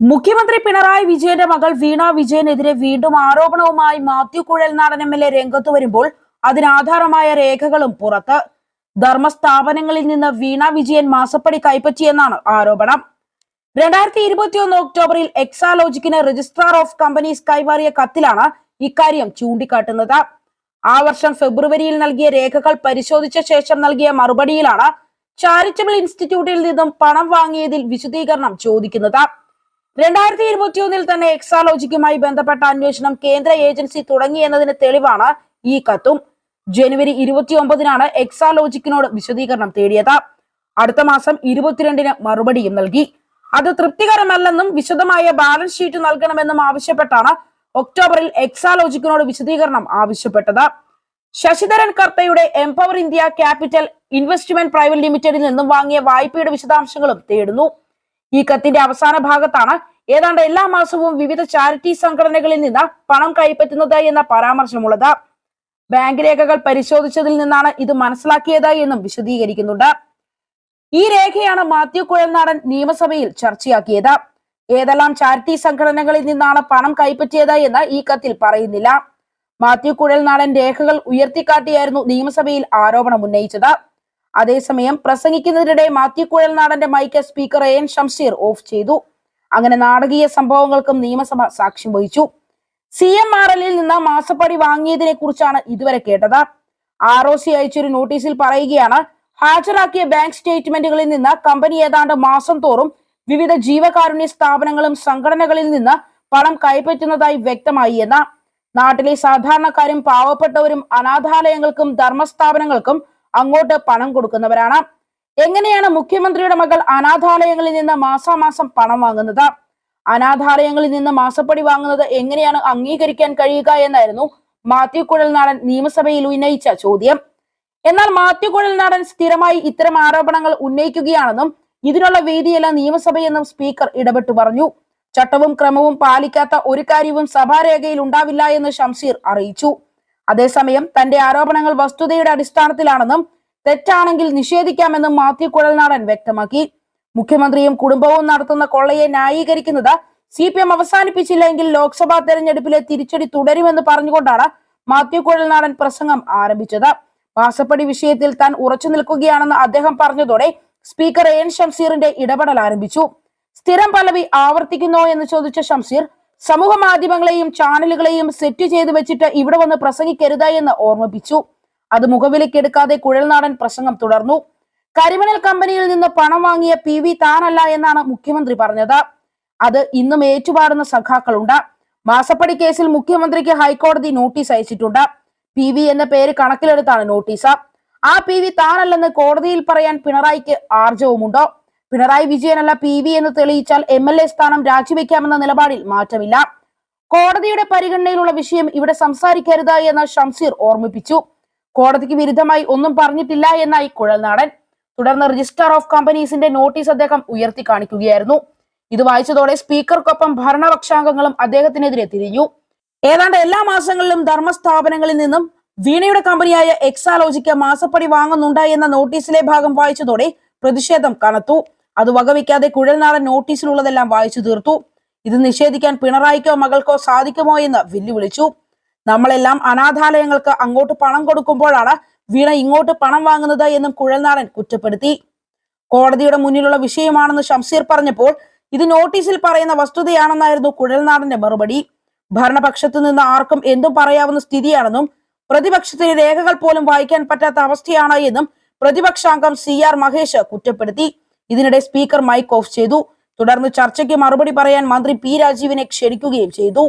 മുഖ്യമന്ത്രി പിണറായി വിജയന്റെ മകൾ വീണ വിജയനെതിരെ വീണ്ടും ആരോപണവുമായി Mathew Kuzhalnadan M L A രംഗത്തു വരുമ്പോൾ അതിനാധാരമായ രേഖകളും പുറത്ത്. ധർമ്മസ്ഥാപനങ്ങളിൽ നിന്ന് വീണ വിജയൻ മാസപ്പടി കൈപ്പറ്റിയെന്നാണ് ആരോപണം. രണ്ടായിരത്തി ഇരുപത്തിയൊന്ന് ഒക്ടോബറിൽ എക്സാലോജിക്കിന് രജിസ്ട്രാർ ഓഫ് കമ്പനീസ് കൈമാറിയ കത്തിലാണ് ഇക്കാര്യം ചൂണ്ടിക്കാട്ടുന്നത്. ആ വർഷം ഫെബ്രുവരിയിൽ നൽകിയ രേഖകൾ പരിശോധിച്ച ശേഷം നൽകിയ മറുപടിയിലാണ് ചാരിറ്റബിൾ ഇൻസ്റ്റിറ്റ്യൂട്ടിൽ നിന്നും പണം വാങ്ങിയതിൽ വിശദീകരണം ചോദിക്കുന്നത്. രണ്ടായിരത്തി ഇരുപത്തിയൊന്നിൽ തന്നെ എക്സാലോജിക്കുമായി ബന്ധപ്പെട്ട അന്വേഷണം കേന്ദ്ര ഏജൻസി തുടങ്ങിയെന്നതിന് തെളിവാണ് ഈ കത്തും. ജനുവരി ഇരുപത്തിയൊമ്പതിനാണ് എക്സാലോജിക്കിനോട് വിശദീകരണം തേടിയത്. അടുത്ത മാസം ഇരുപത്തിരണ്ടിന് മറുപടിയും നൽകി. അത് തൃപ്തികരമല്ലെന്നും വിശദമായ ബാലൻസ് ഷീറ്റ് നൽകണമെന്നും ആവശ്യപ്പെട്ടാണ് ഒക്ടോബറിൽ എക്സാലോജിക്കിനോട് വിശദീകരണം ആവശ്യപ്പെട്ടത്. Sasidharan കർത്തയുടെ empower India capital investment private ലിമിറ്റഡിൽ നിന്നും വാങ്ങിയ വായ്പയുടെ വിശദാംശങ്ങളും തേടുന്നു. ഈ കത്തിന്റെ അവസാന ഭാഗത്താണ്. ഏതാണ്ട് എല്ലാ മാസവും വിവിധ ചാരിറ്റി സംഘടനകളിൽ നിന്ന് പണം കൈപ്പറ്റുന്നത് എന്ന പരാമർശമുള്ളത്. ബാങ്ക് രേഖകൾ പരിശോധിച്ചതിൽ നിന്നാണ് ഇത് മനസ്സിലാക്കിയത് എന്നും വിശദീകരിക്കുന്നുണ്ട്. ഈ രേഖയാണ് മാത്യു കുഴൽനാടൻ നിയമസഭയിൽ ചർച്ചയാക്കിയത്. ഏതെല്ലാം ചാരിറ്റി സംഘടനകളിൽ നിന്നാണ് പണം കൈപ്പറ്റിയത് എന്ന് ഈ കത്തിൽ പറയുന്നില്ല. മാത്യു കുഴൽനാടൻ രേഖകൾ ഉയർത്തിക്കാട്ടിയായിരുന്നു നിയമസഭയിൽ ആരോപണം ഉന്നയിച്ചത്. അതേസമയം പ്രസംഗിക്കുന്നതിനിടെ Mathew കുഴൽനാടന്റെ mike speaker A N Shamseer off ചെയ്തു. അങ്ങനെ നാടകീയ സംഭവങ്ങൾക്കും നിയമസഭ സാക്ഷ്യം വഹിച്ചു. സി എം ആർ എല്ലിൽ നിന്ന് മാസപ്പടി വാങ്ങിയതിനെ കുറിച്ചാണ് ഇതുവരെ കേട്ടത്. ആർ ഒ സി അയച്ചൊരു നോട്ടീസിൽ പറയുകയാണ് ഹാജരാക്കിയ ബാങ്ക് സ്റ്റേറ്റ്മെന്റുകളിൽ നിന്ന് കമ്പനി ഏതാണ്ട് മാസം തോറും വിവിധ ജീവകാരുണ്യ സ്ഥാപനങ്ങളും സംഘടനകളിൽ നിന്ന് പണം കൈപ്പറ്റുന്നതായി വ്യക്തമായി എന്ന നാട്ടിലെ സാധാരണക്കാരും പാവപ്പെട്ടവരും അനാഥാലയങ്ങൾക്കും ധർമ്മസ്ഥാപനങ്ങൾക്കും അങ്ങോട്ട് പണം കൊടുക്കുന്നവരാണ്. എങ്ങനെയാണ് മുഖ്യമന്ത്രിയുടെ മകൾ അനാഥാലയങ്ങളിൽ നിന്ന് മാസാമാസം പണം വാങ്ങുന്നത്? അനാഥാലയങ്ങളിൽ നിന്ന് മാസപ്പടി വാങ്ങുന്നത് എങ്ങനെയാണ് അംഗീകരിക്കാൻ കഴിയുക എന്നായിരുന്നു മാത്യു കുഴൽനാടൻ നിയമസഭയിൽ ഉന്നയിച്ച ചോദ്യം. എന്നാൽ മാത്യു കുഴൽനാടൻ സ്ഥിരമായി ഇത്തരം ആരോപണങ്ങൾ ഉന്നയിക്കുകയാണെന്നും ഇതിനുള്ള വേദിയല്ല നിയമസഭയെന്നും സ്പീക്കർ ഇടപെട്ടു പറഞ്ഞു. ചട്ടവും ക്രമവും പാലിക്കാത്ത ഒരു കാര്യവും സഭാരേഖയിൽ ഉണ്ടാവില്ല എന്ന് ഷംസീർ അറിയിച്ചു. അതേസമയം തന്റെ ആരോപണങ്ങൾ വസ്തുതയുടെ അടിസ്ഥാനത്തിലാണെന്നും തെറ്റാണെങ്കിൽ നിഷേധിക്കാമെന്നും മാത്യു കുഴൽനാടൻ വ്യക്തമാക്കി. മുഖ്യമന്ത്രിയും കുടുംബവും നടത്തുന്ന കൊള്ളയെ ന്യായീകരിക്കുന്നത് സി പി എം അവസാനിപ്പിച്ചില്ലെങ്കിൽ ലോക്സഭാ തെരഞ്ഞെടുപ്പിലെ തിരിച്ചടി തുടരുമെന്ന് പറഞ്ഞുകൊണ്ടാണ് മാത്യു കുഴൽനാടൻ പ്രസംഗം ആരംഭിച്ചത്. വാസപ്പടി വിഷയത്തിൽ താൻ ഉറച്ചു നിൽക്കുകയാണെന്ന് അദ്ദേഹം പറഞ്ഞതോടെ സ്പീക്കർ എൻ ഷംസീറിന്റെ ഇടപെടൽ ആരംഭിച്ചു. സ്ഥിരം പലവി ആവർത്തിക്കുന്നോ എന്ന് ചോദിച്ച ഷംസീർ സമൂഹ മാധ്യമങ്ങളെയും ചാനലുകളെയും സെറ്റ് ചെയ്തു വെച്ചിട്ട് ഇവിടെ വന്ന് പ്രസംഗിക്കരുത് എന്ന് ഓർമ്മിപ്പിച്ചു. അത് മുഖവിലക്കെടുക്കാതെ കുഴൽനാടൻ പ്രസംഗം തുടർന്നു. കരിമണൽ കമ്പനിയിൽ നിന്ന് പണം വാങ്ങിയ പി വി താനല്ല എന്നാണ് മുഖ്യമന്ത്രി പറഞ്ഞത്. അത് ഇന്നും ഏറ്റുപാടുന്ന സഖാക്കളുണ്ട്. മാസപ്പടി കേസിൽ മുഖ്യമന്ത്രിക്ക് ഹൈക്കോടതി നോട്ടീസ് അയച്ചിട്ടുണ്ട്. പി വി എന്ന പേര് കണക്കിലെടുത്താണ് നോട്ടീസ്. ആ പി വി താനല്ലെന്ന് കോടതിയിൽ പറയാൻ പിണറായിക്ക് ആർജവുമുണ്ടോ? പിണറായി വിജയനല്ല പി വി എന്ന് തെളിയിച്ചാൽ എം എൽ എ സ്ഥാനം രാജിവെക്കാമെന്ന നിലപാടിൽ മാറ്റമില്ല. കോടതിയുടെ പരിഗണനയിലുള്ള വിഷയം ഇവിടെ സംസാരിക്കരുത് എന്ന് ഷംസീർ ഓർമ്മിപ്പിച്ചു. കോടതിക്ക് വിരുദ്ധമായി ഒന്നും പറഞ്ഞിട്ടില്ല എന്നായി കുഴൽനാടൻ. തുടർന്ന് രജിസ്റ്റർ ഓഫ് കമ്പനീസിന്റെ നോട്ടീസ് അദ്ദേഹം ഉയർത്തി കാണിക്കുകയായിരുന്നു. ഇത് വായിച്ചതോടെ സ്പീക്കർക്കൊപ്പം ഭരണപക്ഷാംഗങ്ങളും അദ്ദേഹത്തിനെതിരെ തിരിഞ്ഞു. ഏതാണ്ട് എല്ലാ മാസങ്ങളിലും ധർമ്മസ്ഥാപനങ്ങളിൽ നിന്നും വീണയുടെ കമ്പനിയായ എക്സാലോജിക്ക് മാസപ്പടി വാങ്ങുന്നുണ്ട് എന്ന നോട്ടീസിലെ ഭാഗം വായിച്ചതോടെ പ്രതിഷേധം കനത്തു. അത് വകവയ്ക്കാതെ കുഴൽനാടൻ നോട്ടീസിലുള്ളതെല്ലാം വായിച്ചു തീർത്തു. ഇത് നിഷേധിക്കാൻ പിണറായിക്കോ മകൾക്കോ സാധിക്കുമോ എന്ന് വെല്ലുവിളിച്ചു. നമ്മളെല്ലാം അനാഥാലയങ്ങൾക്ക് അങ്ങോട്ട് പണം കൊടുക്കുമ്പോഴാണ് വീണ ഇങ്ങോട്ട് പണം വാങ്ങുന്നത് എന്നും കുഴൽനാടൻ കുറ്റപ്പെടുത്തി. കോടതിയുടെ മുന്നിലുള്ള വിഷയമാണെന്ന് ഷംസീർ പറഞ്ഞപ്പോൾ ഇത് നോട്ടീസിൽ പറയുന്ന വസ്തുതയാണെന്നായിരുന്നു കുഴൽനാടന്റെ മറുപടി. ഭരണപക്ഷത്തു നിന്ന് ആർക്കും എന്തും പറയാവുന്ന സ്ഥിതിയാണെന്നും പ്രതിപക്ഷത്തിന് രേഖകൾ പോലും വായിക്കാൻ പറ്റാത്ത അവസ്ഥയാണ് എന്നും പ്രതിപക്ഷാംഗം സി ആർ മഹേഷ് കുറ്റപ്പെടുത്തി. ഇതിനിടെ സ്പീക്കർ മൈക്ക് ഓഫ് ചെയ്തു. തുടർന്ന് ചർച്ചയ്ക്ക് മറുപടി പറയാൻ മന്ത്രി പി രാജീവിനെ ക്ഷണിക്കുകയും ചെയ്തു.